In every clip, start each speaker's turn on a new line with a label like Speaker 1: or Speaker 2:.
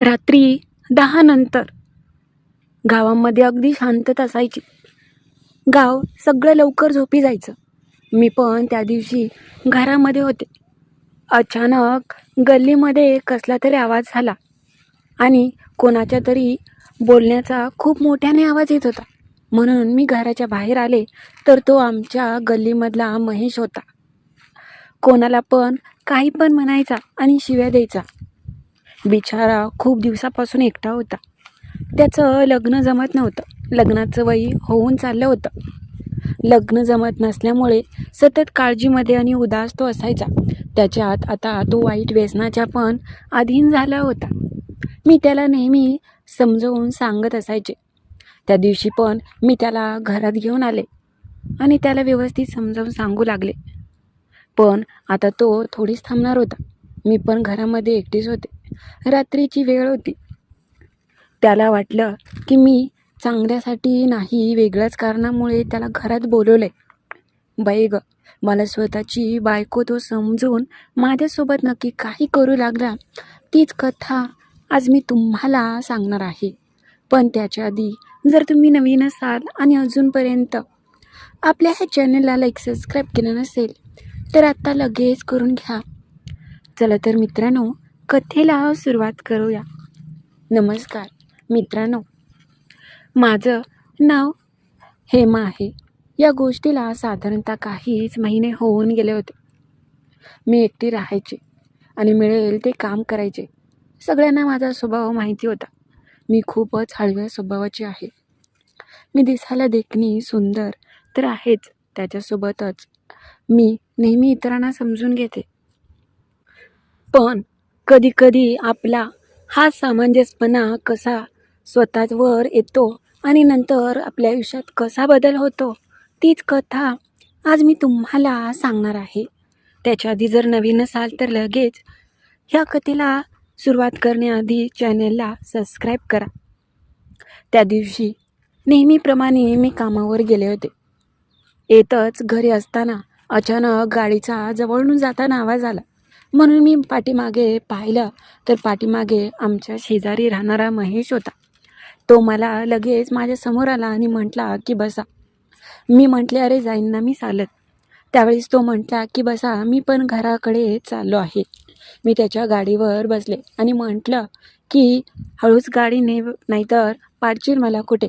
Speaker 1: रात्री दहा नंतर. गावामध्ये अगदी शांतता असायची. गाव सगळं लवकर झोपी जायचं. मी पण त्या दिवशी घरामध्ये होते. अचानक गल्लीमध्ये कसला तरी आवाज झाला. आणि कोणाच्या तरी बोलण्याचा खूप मोठ्याने आवाज येत होता. म्हणून मी घराच्या बाहेर आले तर तो आमच्या गल्लीमधला महेश होता. कोणाला पण काही पण म्हणायचा आणि शिव्या द्यायचा. बिचारा खूप दिवसापासून एकटा होता. त्याचं लग्न जमत नव्हतं. लग्नाचं वय होऊन चाललं होतं. लग्न जमत नसल्यामुळे सतत काळजीमध्ये आणि उदास तो असायचा. त्याच्यात आता तो वाईट व्यसनाच्या पण अधीन झाला होता. मी त्याला नेहमी समजवून सांगत असायचे. त्या दिवशी पण मी त्याला घरात घेऊन आले आणि त्याला व्यवस्थित समजावून सांगू लागले. पण आता तो थोडीच थांबणार होता. मी पण घरामध्ये एकटीच होते. रात्रीची वेळ होती. त्याला वाटलं की मी चांगल्यासाठी नाही वेगळ्याच कारणामुळे त्याला घरात बोलवले बाई ग मला स्वतःची बायको तो समजून माझ्यासोबत नक्की काही करू लागला तीच कथा आज मी तुम्हाला सांगणार आहे. पण त्याच्या आधी जर तुम्ही नवीन असाल आणि अजूनपर्यंत आपल्या ह्या चॅनलला लाईक सबस्क्राईब केलं नसेल तर आत्ता लगेच करून घ्या. चला तर मित्रांनो कथेला सुरुवात करूया. नमस्कार मित्रांनो. माझं नाव हेमा आहे. या गोष्टीला साधारणतः काहीच महिने होऊन गेले होते. मी एकटी राहायचे आणि मिळेल ते काम करायचे. सगळ्यांना माझा स्वभाव माहिती होता. मी खूपच हळव्या स्वभावाची आहे. मी दिसायला देखणी सुंदर तर आहेच. त्याच्यासोबतच मी नेहमी इतरांना समजून घेते. पण कधीकधी आपला हा सामंजस्यपणा कसा स्वतःवर येतो आणि नंतर आपल्या आयुष्यात कसा बदल होतो तीच कथा आज मी तुम्हाला सांगणार आहे. त्याच्या आधी जर नवीन असाल तर लगेच ह्या कथेला सुरुवात करण्याआधी चॅनलला सबस्क्राईब करा. त्या दिवशी नेहमीप्रमाणे मी कामावर गेले होते. येतच घरी असताना अचानक गाडीचा जवळून जाताना आवाज आला. म्हणून मी पाठीमागे पाहिलं तर पाठीमागे आमच्या शेजारी राहणारा महेश होता. तो मला लगेच माझ्यासमोर आला आणि म्हटला की बसा. मी म्हटले अरे जाईन ना मी चालत. त्यावेळेस तो म्हटला की बसा मी पण घराकडे चाललो आहे. मी त्याच्या गाडीवर बसले आणि म्हटलं की हळूच गाडी ने नाहीतर पाडशील मला कुठे?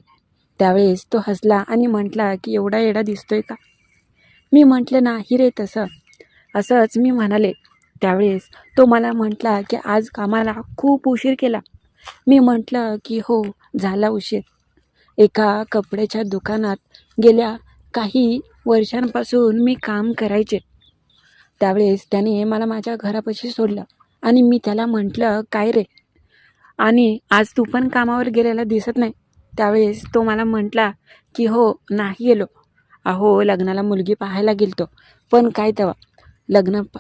Speaker 1: त्यावेळेस तो हसला आणि म्हटला की एवढा येडा दिसतोय का? मी म्हटलं नाही रे तसं. असंच मी म्हणाले. त्यावेळेस तो मला म्हटला की आज कामाला खूप उशीर केला. मी म्हटलं की हो झाला उशीर. एका कपड्याच्या दुकानात गेल्या काही वर्षांपासून मी काम करायचे. त्यावेळेस त्याने मला माझ्या घरापाशी सोडलं आणि मी त्याला म्हटलं काय रे? आणि आज तू पण कामावर गेलेला दिसत नाही. त्यावेळेस तो मला म्हटला की हो नाही गेलो अहो लग्नाला मुलगी पाहायला गेलतो. पण काय तेव्हा? लग्न पा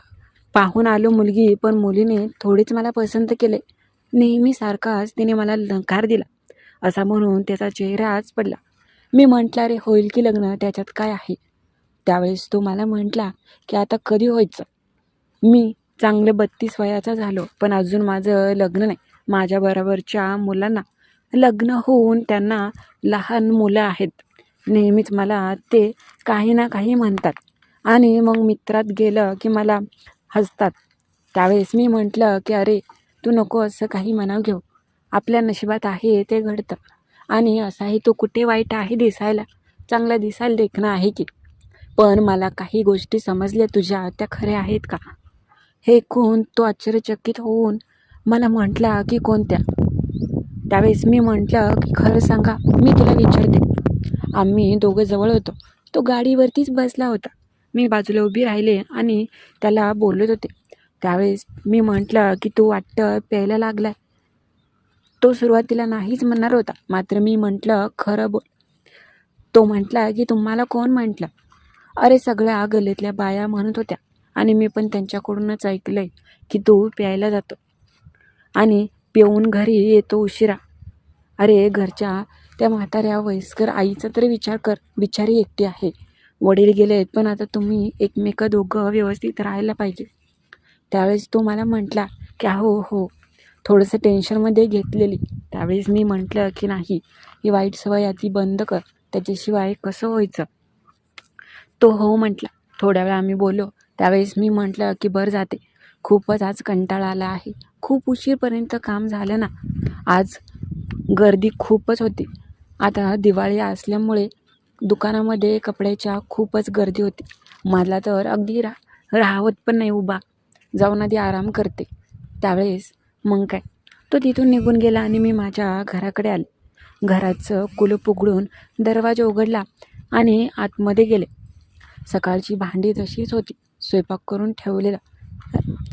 Speaker 1: पाहून आलो मुलगी पण मुलीने थोडीच मला पसंत केले. नेहमीसारखाच तिने मला लंकार दिला. असा म्हणून त्याचा चेहराच पडला. मी म्हटला रे होईल की लग्न? त्याच्यात काय आहे? त्यावेळेस तो मला म्हटला की आता कधी व्हायचं? मी चांगलं बत्तीस वयाचा झालो पण अजून माझं लग्न नाही. माझ्याबरोबरच्या मुलांना लग्न होऊन त्यांना लहान मुलं आहेत. नेहमीच मला ते काही ना काही म्हणतात. आणि मग मित्रात गेलं की मला हसतात. त्यावेळेस मी म्हटलं की अरे तू नको असं काही मनाव घेऊ. आपल्या नशिबात आहे ते घडतं. आणि असाही तो कुठे वाईट आहे दिसायला. चांगला दिसायला देखणं आहे की. पण मला काही गोष्टी समजल्या तुझ्या. त्या खऱ्या आहेत का? हे कोण तो आश्चर्यचकित होऊन मला म्हटला की कोणत्या? त्यावेळेस मी म्हटलं की खरं सांगा मी तुला विचारते. आम्ही दोघं जवळ होतो. तो गाडीवरतीच बसला होता. मी बाजूला उभी राहिले आणि त्याला बोलत होते. त्यावेळेस मी म्हटलं की तू वाटतं प्यायला लागलाय. तो सुरुवातीला नाहीच म्हणणार होता. मात्र मी म्हटलं खरं बोल. तो म्हटला की तुम्हाला कोण म्हटलं? अरे सगळ्या गल्लीतल्या बाया म्हणत होत्या आणि मी पण त्यांच्याकडूनच ऐकलं आहे की तू प्यायला जातो. आणि पिऊन घरी येतो उशिरा. अरे घरच्या त्या म्हाताऱ्या वयस्कर आईचा तरी विचार कर. बिचारी एकटी आहे. वडील गेले आहेत पण आता तुम्ही एकमेक दोघं व्यवस्थित राहायला पाहिजे. त्यावेळेस तो मला म्हटला की हो हो. थोडंसं टेन्शनमध्ये घेतलेली. त्यावेळेस मी म्हटलं की नाही. ही वाईट सवय आधी ती बंद कर. त्याच्याशिवाय कसं व्हायचं? तो हो म्हटला. थोड्या वेळा आम्ही बोललो. त्यावेळेस मी म्हटलं की बरं जाते. खूपच आज कंटाळा आला आहे. खूप उशीरपर्यंत काम झालं ना. आज गर्दी खूपच होती. आता दिवाळी असल्यामुळे दुकानामध्ये कपड्याच्या खूपच गर्दी होती. मला तर अगदी रा राहवत पण नाही उभा. जाऊन आधी आराम करते. त्यावेळेस मग काय? तो तिथून निघून गेला आणि मी माझ्या घराकडे आले. घराचं कुलूप उघडून दरवाजा उघडला आणि आतमध्ये गेले. सकाळची भांडी तशीच होती. स्वयंपाक करून ठेवलेला.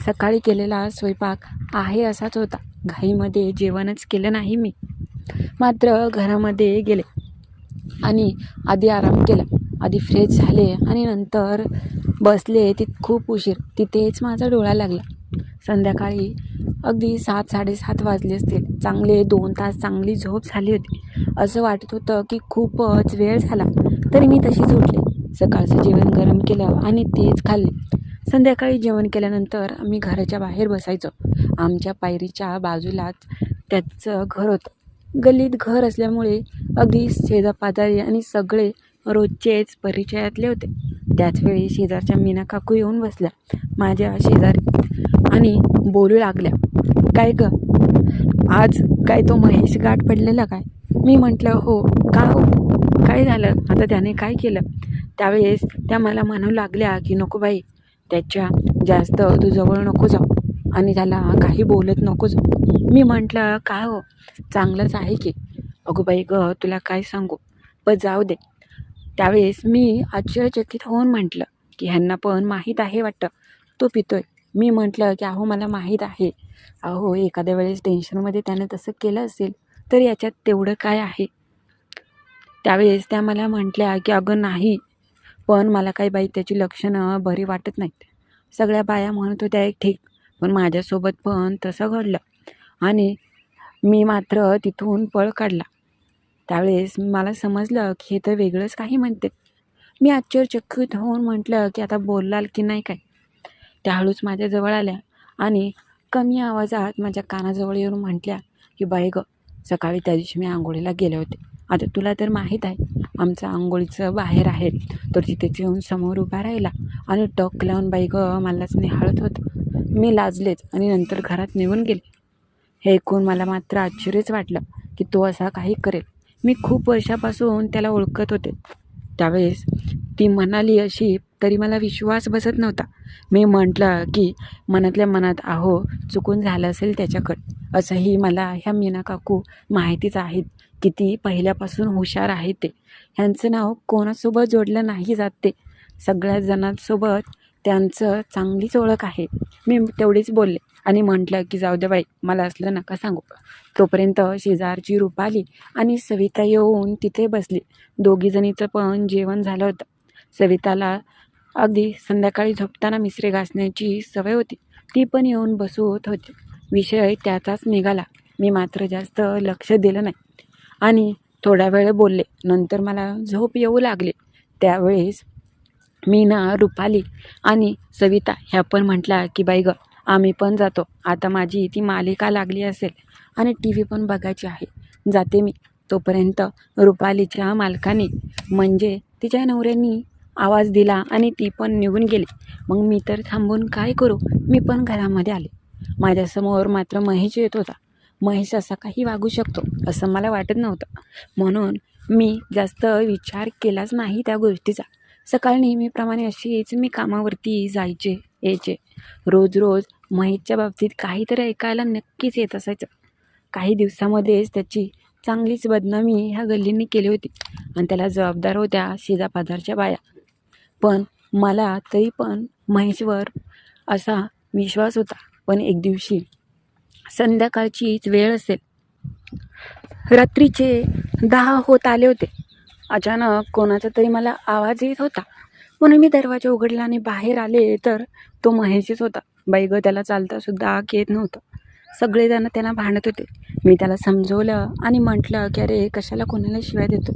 Speaker 1: सकाळी केलेला स्वयंपाक आहे असाच होता. घाईमध्ये जेवणच केलं नाही मी. मात्र घरामध्ये गेले. आणि आधी आराम केला. आधी फ्रेश झाले आणि नंतर बसले. ती खूप उशीर. तिथेच माझा डोळा लागला. संध्याकाळी अगदी सात साडेसात वाजले असतील. चांगले दोन तास चांगली झोप झाली होती. असं वाटत होतं की खूपच वेळ झाला. तरी मी तशीच उठले. सकाळचं जेवण गरम केलं आणि तेच खाल्ले. संध्याकाळी जेवण केल्यानंतर आम्ही घराच्या बाहेर बसायचो. आमच्या पायरीच्या बाजूलाच त्याचं घर होतं. गल्लीत घर असल्यामुळे अगदी शेजापाजारी आणि सगळे रोजचेच परिचयातले होते. त्याचवेळी शेजारच्या मीना काकू येऊन बसल्या. माझ्या शेजारी आणि बोलू लागल्या. काय ग? आज काय तो महेश गाठ पडलेला काय? मी म्हटलं हो का हो? काय झालं? आता त्याने काय केलं? त्यावेळेस त्या मला म्हणू लागल्या की नको बाई त्याच्या जास्त तू जवळ नको जाऊ आणि त्याला काही बोलत नको जाऊ. मी म्हटलं काय हो? चांगलंच आहे की. अगो बाई ग तुला काय सांगू? पण जाऊ दे. त्यावेळेस मी आश्चर्यचकित होऊन म्हटलं की ह्यांना पण माहीत आहे वाटतं. तो पितोय. मी म्हटलं की अहो मला माहीत आहे. अहो एखाद्या वेळेस टेन्शनमध्ये त्यानं तसं केलं असेल तर याच्यात तेवढं काय आहे? त्यावेळेस त्या मला म्हटल्या की अगं नाही. पण मला काही बाई त्याची लक्षणं बरी वाटत नाहीत. सगळ्या बाया म्हणत होत्या एक ठीक. पण माझ्यासोबत पण तसं घडलं. आणि मी मात्र तिथून पळ काढला. त्यावेळेस मला समजलं की हे तर वेगळंच काही म्हणते. मी आश्चर्यचकित होऊन म्हटलं की आता बोललाल की नाही काय? त्या हळूच माझ्याजवळ आल्या आणि कमी आवाजात माझ्या कानाजवळ येऊन म्हटल्या की बाई ग सकाळी त्या दिवशी मी आंघोळीला गेले होते. आता तुला तर माहीत आहे आमचं आंघोळीचं बाहेर आहे. तर तिथेच येऊन समोर उभा राहिला आणि टक लावून बाई ग मलाच निहाळत होतं. मी लाजलेच आणि नंतर घरात निघून गेले. हे ऐकून मला मात्र आश्चर्यच वाटलं की तो असा काही करेल. मी खूप वर्षापासून त्याला ओळखत होते. त्यावेळेस ती म्हणाली अशी तरी मला विश्वास बसत नव्हता. मी म्हटलं की मनातल्या मनात आहो चुकून झालं असेल त्याच्याकडं. असंही मला ह्या मीना काकू माहितीच आहेत की ती पहिल्यापासून हुशार आहे ते. ह्यांचं नाव कोणासोबत जोडलं नाही जात ते. सगळ्या जणांसोबत त्यांचं चांगलीच ओळख आहे. मी तेवढीच बोलले आणि म्हटलं की जाऊ दे बाई मला असलं नका सांगू. तोपर्यंत शेजारची रूपाली आणि सविता येऊन तिथे बसली. दोघीजणीचं पण जेवण झालं होतं. सविताला अगदी संध्याकाळी झोपताना मिसरे घासण्याची सवय होती. ती पण येऊन बसवत होती. विषय त्याचाच निघाला. मी मात्र जास्त लक्ष दिलं नाही. आणि थोडा वेळ बोलले. नंतर मला झोप येऊ लागली. त्यावेळेस मी ना रुपाली आणि सविता ह्या पण म्हटल्या की बाई ग आम्ही पण जातो. आता माझी ती मालिका लागली असेल आणि टी व्ही पण बघायची आहे. जाते मी. तोपर्यंत रुपालीच्या मालकाने म्हणजे तिच्या नवऱ्यांनी आवाज दिला आणि ती पण निघून गेली. मग मी तर थांबून काय करू? मी पण घरामध्ये आले. माझ्यासमोर मात्र महेश येत होता. महेश असा काही वागू शकतो असं मला वाटत नव्हतं. म्हणून मी जास्त विचार केलाच नाही त्या गोष्टीचा. सकाळी नेहमीप्रमाणे अशीच मी कामावरती जायचे यायचे. रोज रोज महेशच्या बाबतीत काहीतरी ऐकायला नक्कीच येत असायचं. काही दिवसामध्येच त्याची चांगलीच बदनामी ह्या गल्लींनी केली होती आणि त्याला जबाबदार होत्या शेजापाजारच्या बाया. पण मला तरी पण महेशवर असा विश्वास होता. पण एक दिवशी संध्याकाळचीच वेळ असेल. रात्रीचे दहा होत आले होते. अचानक कोणाचा तरी मला आवाज येत होता. म्हणून मी दरवाजा उघडला आणि बाहेर आले तर तो महेशच होता. बाई ग त्याला चालतासुद्धा आग येत नव्हतं. सगळेजण त्यांना भांडत होते. मी त्याला समजवलं आणि म्हटलं की अरे कशाला कोणाला शिवाय देतो?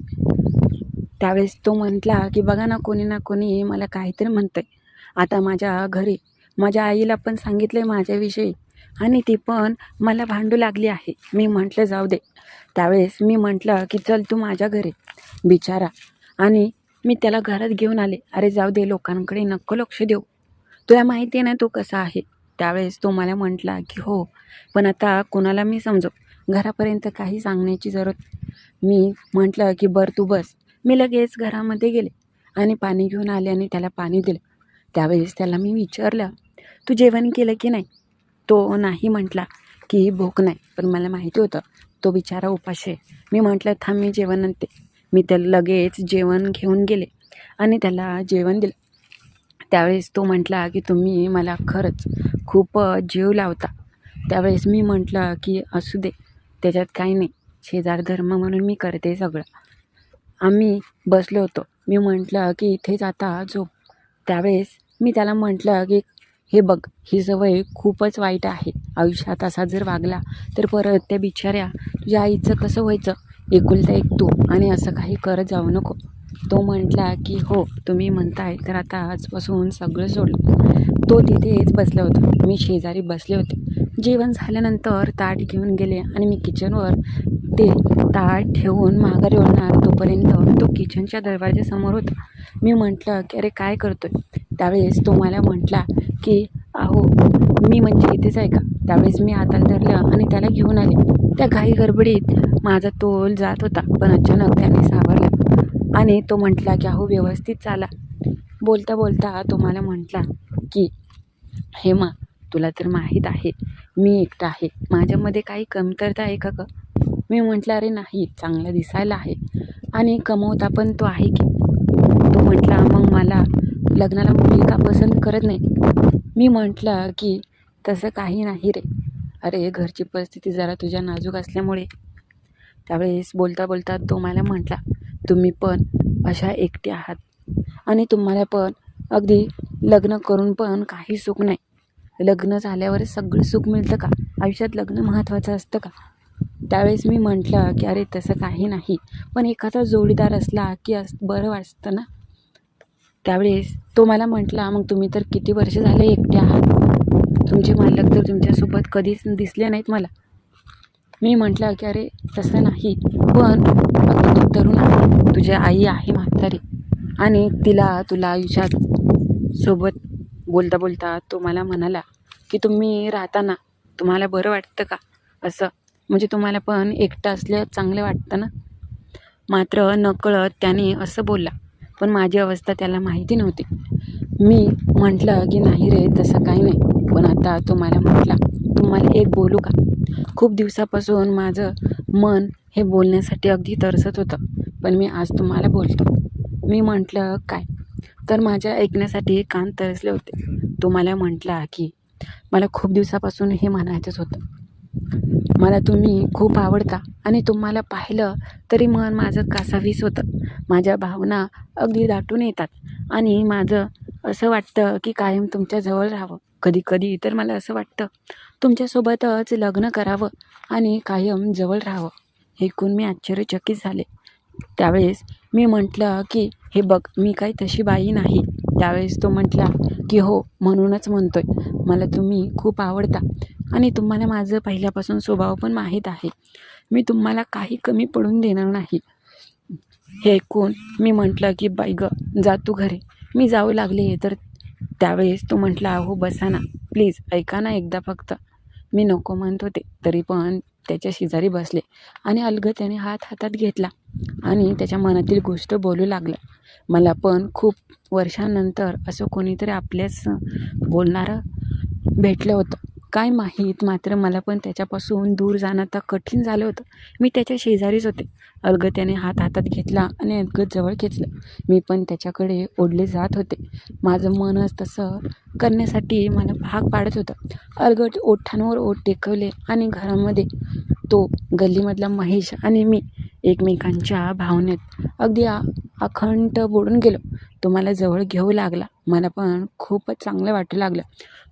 Speaker 1: त्यावेळेस तो म्हटला की बघा ना कोणी ना कोणी मला काहीतरी म्हणतंय. आता माझ्या घरी माझ्या आईला पण सांगितलं आहे माझ्याविषयी आणि ती पण मला भांडू लागली आहे. मी म्हटलं जाऊ दे. त्यावेळेस मी म्हटलं की चल तू माझ्या घरी बिचारा. आणि मी त्याला घरात घेऊन आले. अरे जाऊ दे लोकांकडे नको लक्ष देऊ. तुला माहिती आहे ना तो कसा आहे? त्यावेळेस तो मला म्हटला की हो पण आता कोणाला मी समजो? घरापर्यंत काही सांगण्याची जरूरत मी म्हटलं की बरं तू बस. मी लगेच घरामध्ये गेले आणि पाणी घेऊन आले आणि त्याला पाणी दिलं. त्यावेळेस त्याला मी विचारलं तू जेवण केलं की नाही? तो नाही म्हटला की भूक नाही पण मला माहिती होतं. तो बिचारा उपाशी आहे. मी म्हटलं थांब मी जेवण आणते. मी त्याला लगेच जेवण घेऊन गेले आणि त्याला जेवण दिलं. त्यावेळेस तो म्हटला की तुम्ही मला खरंच खूप जीव लावता. त्यावेळेस मी म्हटलं की असू दे त्याच्यात काही नाही. शेजार धर्म म्हणून मी करते सगळं. आम्ही बसलो होतो. मी म्हटलं की इथेच आता झोप. त्यावेळेस मी त्याला म्हटलं की हे बघ ही सवय खूपच वाईट आहे. आयुष्यात असा जर वागला तर परत त्या बिचाऱ्या तुझ्या आईचं कसं व्हायचं? एकुलता एक तू आणि असं काही करत जाऊ नको. तो म्हटला की हो तुम्ही म्हणताय तर आता आजपासून सगळं सोडलं. तो तिथेच बसला होता. मी शेजारी बसले होते. जेवण झाल्यानंतर ताट घेऊन गेले आणि मी किचनवर ते ताट ठेवून माघारी ओढणार तोपर्यंत तो किचनच्या दरवाजासमोर होता. मी म्हटलं की अरे काय करतोय? त्यावेळेस तो मला म्हटला की अहो मी म्हणजे इथेच आहे का? त्यावेळेस मी हाताला धरलं आणि त्याला घेऊन आले. त्या घाई गडबडीत माझा तोल जात होता पण अचानक त्याने सावरला. आणि तो म्हटला की अहो व्यवस्थित चाला. बोलता बोलता तो मला म्हटला की हेमा तुला तर माहीत आहे मी एकटा आहे. माझ्यामध्ये काही कमतरता आहे का ग? मी म्हटलं अरे नाही चांगला दिसायला आहे. आणि कमवता पण तो आहे की. तो म्हटला मग मला लग्नाला मुली का पसंत करत नाही? मी म्हटलं की तसं काही नाही रे. अरे घरची परिस्थिती जरा तुझ्या नाजूक असल्यामुळे त्यावेळेस बोलता बोलता तो मला म्हटला तुम्ही पण अशा एकटे आहात. आणि तुम्हाला पण अगदी लग्न करून पण काही सुख नाही. लग्न झाल्यावर सगळं सुख मिळतं का? आयुष्यात लग्न महत्त्वाचं असतं का? त्यावेळेस मी म्हटलं की अरे तसं काही नाही. पण एखादा जोडीदार असला की अस बरं वाटतं ना? त्यावेळेस तो मला म्हटला मग तुम्ही तर किती वर्ष झाले एकटे आहात? तुमचे मालक तर तुमच्यासोबत कधीच दिसले नाहीत मला. मी म्हटलं की अरे तसं नाही. पण तू तरुण आहे. तुझी आई आहे म्हातारी. आणि तिला तुला आयुष्यात सोबत बोलता बोलता तो मला म्हणाला की तुम्ही राहताना तुम्हाला बरं वाटतं का? असं. म्हणजे तुम्हाला पण एकटं असलं चांगलं वाटतं ना? मात्र नकळत त्याने असं बोलला. पण माझी अवस्था त्याला माहिती नव्हती. मी म्हटलं की नाही रे तसं काही नाही. पण आता तो मला म्हटला तुम्हाला एक बोलू का? खूप दिवसापासून माझं मन हे बोलण्यासाठी अगदी तरसत होतं पण मी आज तुम्हाला बोलतो. मी म्हटलं काय? तर माझ्या ऐकण्यासाठी कान तरसले होते. तुम्हाला म्हटलं म्हटला की मला खूप दिवसापासून हे म्हणायचंच होतं. मला तुम्ही खूप आवडता आणि तुम्हाला पाहिलं तरी मन माझं कासावीस होतं. माझ्या भावना अगदी दाटून येतात आणि माझं असं वाटतं की कायम तुमच्याजवळ राहावं. कधी कधी तर मला असं वाटतं तुमच्यासोबतच लग्न करावं आणि कायम जवळ राहावं ऐकून मी आश्चर्यचकित झाले. त्यावेळेस मी म्हटलं की हे बघ मी काही तशी बाई नाही. त्यावेळेस तो म्हटला की हो म्हणूनच म्हणतोय. मला तुम्ही खूप आवडता आणि तुम्हाला माझं पहिल्यापासून स्वभाव पण माहीत आहे. मी तुम्हाला काही कमी पडून देणार नाही. हे ऐकून मी म्हटलं की बाई गं जा तू घरी. मी जाऊ लागले. तर त्यावेळेस तो म्हटला अहो बसा ना. प्लीज ऐका ना एकदा फक्त. मी नको म्हणत होते. तरी पण त्याच्या शेजारी बसले आणि अलगद त्याने हात हातात घेतला आणि त्याच्या मनातील गोष्ट बोलू लागलं. मला पण खूप वर्षानंतर असं कोणीतरी आपल्याच बोलणारं भेटलं होतं. काय माहीत? मात्र मला पण त्याच्यापासून दूर जाणं आता कठीण झालं होतं. मी त्याच्या शेजारीच होते. अलगद त्याने हात हातात घेतला आणि अलगद जवळ खेचलं. मी पण त्याच्याकडे ओढले जात होते. माझं मनच तसं करण्यासाठी मला भाग पाडत होतं. अलगद ओठांवर ओठ टेकवले आणि घरामध्ये तो गल्लीमधला महेश आणि मी एकमेकांच्या भावनेत अगदी अखंड बोडून गेलो. तो मला जवळ घेऊ लागला. मला पण खूपच चांगलं वाटू लागलं.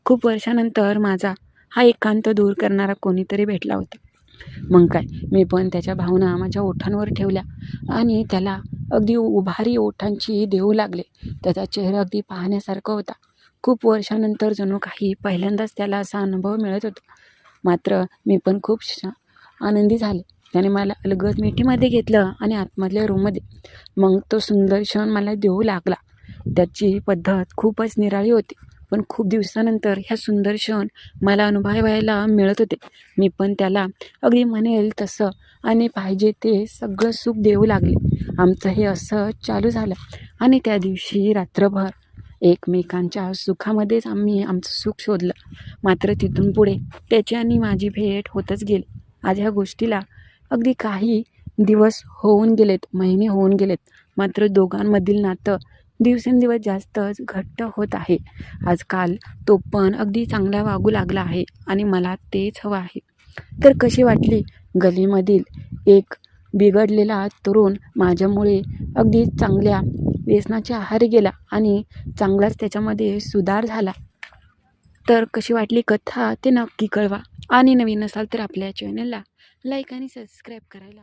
Speaker 1: खूप वर्षानंतर माझा हा एकांत दूर करणारा कोणीतरी भेटला होता. मग काय? मी पण त्याच्या भावना माझ्या ओठांवर ठेवल्या आणि त्याला अगदी उभारी ओठांची देऊ लागले. त्याचा चेहरा अगदी पाहण्यासारखा होता. खूप वर्षानंतर जणू काही पहिल्यांदाच त्याला असा अनुभव मिळत होता. मात्र मी पण खूप आनंदी झाले. त्याने मला अलगद मिठीमध्ये घेतलं आणि आतमधल्या रूममध्ये. मग तो सुंदर क्षण मला देऊ लागला. त्याची पद्धत खूपच निराळी होती. पण खूप दिवसानंतर ह्या सुंदर क्षण मला अनुभवायला मिळत होते. मी पण त्याला अगदी म्हणेल तसं आणि पाहिजे ते सगळं सुख देऊ लागले. आमचं हे असं चालू झालं. आणि त्या दिवशी रात्रभर एकमेकांच्या सुखामध्येच आम्ही आमचं सुख शोधलं. मात्र तिथून पुढे त्याची आणि माझी भेट होतच गेली. आज ह्या गोष्टीला अगदी काही दिवस होऊन गेलेत महिने होऊन गेलेत. मात्र दोघांमधील नातं दिवसेंदिवस जास्तच घट्ट होत आहे. आजकाल तो पण अगदी चांगला वागू लागला आहे आणि मला तेच हवं आहे. तर कशी वाटली? गलीमधील एक बिघडलेला तरुण माझ्यामुळे अगदी चांगल्या व्यसनाच्या आहारी गेला आणि चांगलाच त्याच्यामध्ये सुधार झाला. तर कशी वाटली कथा? ते नक्की कळवा. आणि नवीन असाल तर आपल्या चॅनलला लाईक आणि सबस्क्राईब करायला